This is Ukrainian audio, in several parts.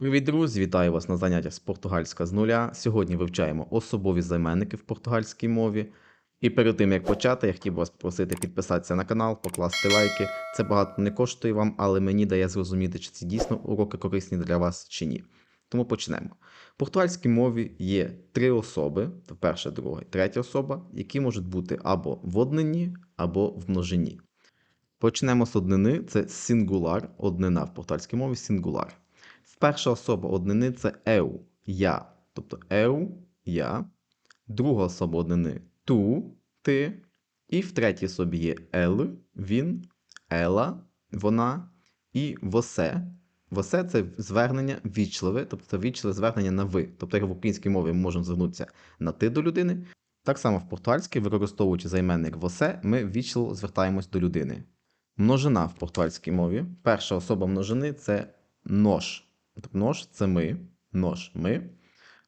Привіт, друзі! Вітаю вас на заняттях з португальська з нуля. Сьогодні вивчаємо особові займенники в португальській мові. І перед тим як почати, я хотів би вас попросити підписатися на канал, покласти лайки. Це багато не коштує вам, але мені дає зрозуміти, чи ці дійсно уроки корисні для вас чи ні. Тому почнемо. В португальській мові є три особи: перша, друга і третя особа, які можуть бути або в однині, або в множині. Почнемо з однини, це сингулар, однина в португальській мові сингулар. Перша особа однини це еу, я. Тобто еу, я. Друга особа однини ту, ти. І в третій особі є ел, він, ела, вона і восе. Восе це звернення вічливе, тобто це вічливе звернення на ви. Тобто, як в українській мові ми можемо звернутися на ти до людини. Так само в португальській, використовуючи займенник восе, ми вічливо звертаємось до людини. Множина в португальській мові. Перша особа множини це нож. Тобто нож це ми, нож ми.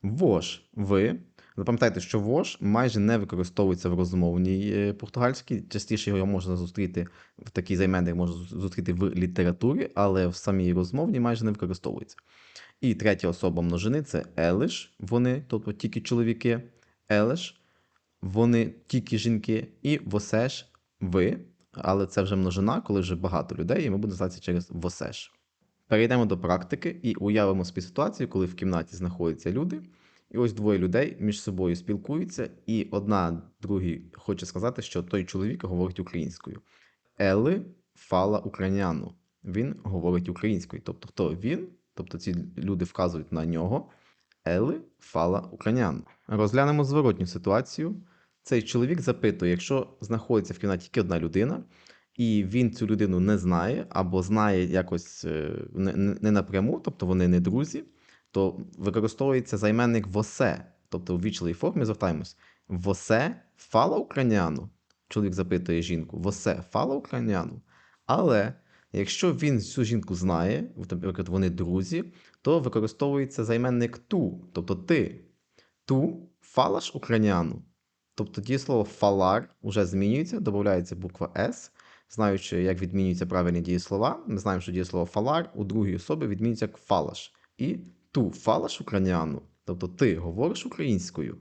Вож ви. Запам'ятайте, що вож майже не використовується в розмовній е, португальській. Частіше його можна зустріти в такій займенник можна зустріти в літературі, але в самій розмовній майже не використовується. І третя особа множини це елиш, вони, тобто тільки чоловіки, елиш, вони тільки жінки, і восеш ви. Але це вже множина, коли вже багато людей, і ми будемо зватися через восеш. Перейдемо до практики і уявимо собі ситуацію, коли в кімнаті знаходяться люди, і ось двоє людей між собою спілкуються, і одна другій хоче сказати, що той чоловік говорить українською. Ели фала україняну. Він говорить українською. Тобто, хто він? Тобто ці люди вказують на нього. Ели фала україняну. Розглянемо зворотню ситуацію. Цей чоловік запитує, якщо знаходиться в кімнаті тільки одна людина і він цю людину не знає, або знає якось е, не, не напряму, тобто вони не друзі, то використовується займенник восе, тобто в вічливій формі звертаємось. Восе фала україняну. Чоловік запитує жінку, восе фала україняну. Але якщо він цю жінку знає, наприклад, вони друзі, то використовується займенник ту, тобто ти. Ту фалаш україняну. Тобто дієслово фалар вже змінюється, додається буква С, Знаючи, як відмінюються правильні дієслова, ми знаємо, що дієслово фалар у другій особі відмінюється як фалаш. І ту фалаш україняну, тобто ти говориш українською.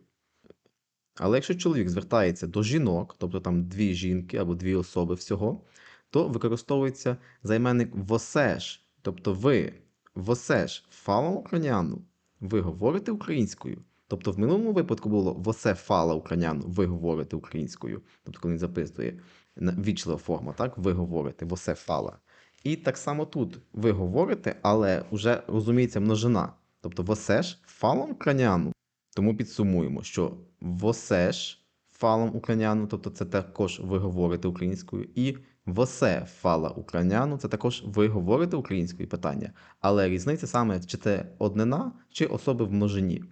Але якщо чоловік звертається до жінок, тобто там дві жінки або дві особи всього, то використовується займенник восеш, тобто ви восеш фала україняну, ви говорите українською. Тобто в минулому випадку було восе фала україняну, ви говорите українською, тобто коли він записує вічлива форма, так? Ви говорите, восе фала. І так само тут ви говорите, але вже розуміється множина. Тобто восеш фалом краняну. Тому підсумуємо, що восеш фалом украняну, тобто це також ви говорите українською, і восе фала украняну, це також ви говорите українською питання. Але різниця саме, чи це однина, чи особи в множині.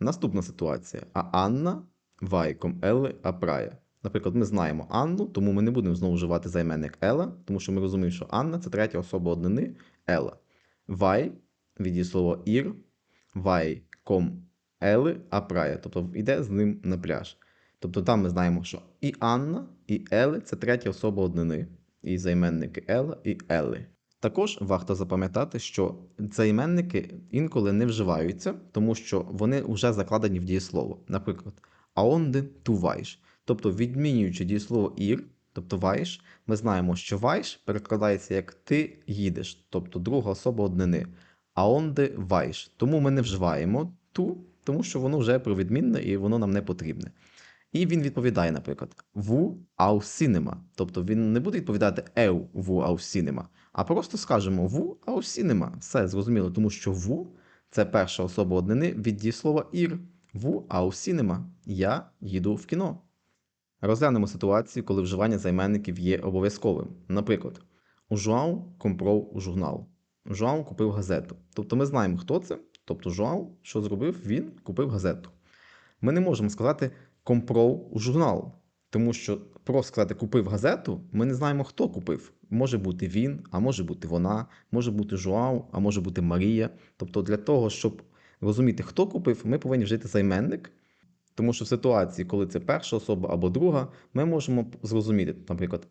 Наступна ситуація. А Анна вайком Елли апрая. Наприклад, ми знаємо Анну, тому ми не будемо знову вживати займенник Ела, тому що ми розуміємо, що Анна це третя особа однини Ела. Вай від її слова ір, вай ком Ели апрая, тобто йде з ним на пляж. Тобто там ми знаємо, що і Анна, і Ели це третя особа однини, і займенники Ела і Ели. Також варто запам'ятати, що займенники інколи не вживаються, тому що вони вже закладені в дієслово. Наприклад, аонде ту вайш. Тобто, відмінюючи дієслово ір, тобто вайш, ми знаємо, що вайш перекладається як ти їдеш, тобто друга особа однини. Аонде вайш. Тому ми не вживаємо ту, тому що воно вже провідмінне і воно нам не потрібне. І він відповідає, наприклад, ву аусінема. Тобто він не буде відповідати еу ву аусінема, а просто скажемо ву аусінема. Все зрозуміло, тому що ву це перша особа однини від дієслова ір. Ву аусінема. Я їду в кіно. Розглянемо ситуацію, коли вживання займенників є обов'язковим. Наприклад, у Жуау компров журнал. Жуау купив газету. Тобто ми знаємо, хто це. Тобто Жуау, що зробив, він купив газету. Ми не можемо сказати компров журнал, тому що просто сказати купив газету, ми не знаємо, хто купив. Може бути він, а може бути вона, може бути Жуау, а може бути Марія. Тобто, для того, щоб розуміти, хто купив, ми повинні вжити займенник. Тому що в ситуації, коли це перша особа або друга, ми можемо зрозуміти, наприклад,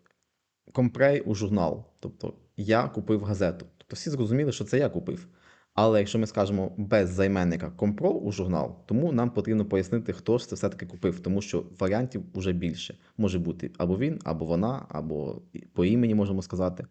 компрей у журнал, тобто я купив газету. Тобто всі зрозуміли, що це я купив. Але якщо ми скажемо без займенника компров у журнал, тому нам потрібно пояснити, хто ж це все-таки купив, тому що варіантів вже більше. Може бути або він, або вона, або по імені можемо сказати.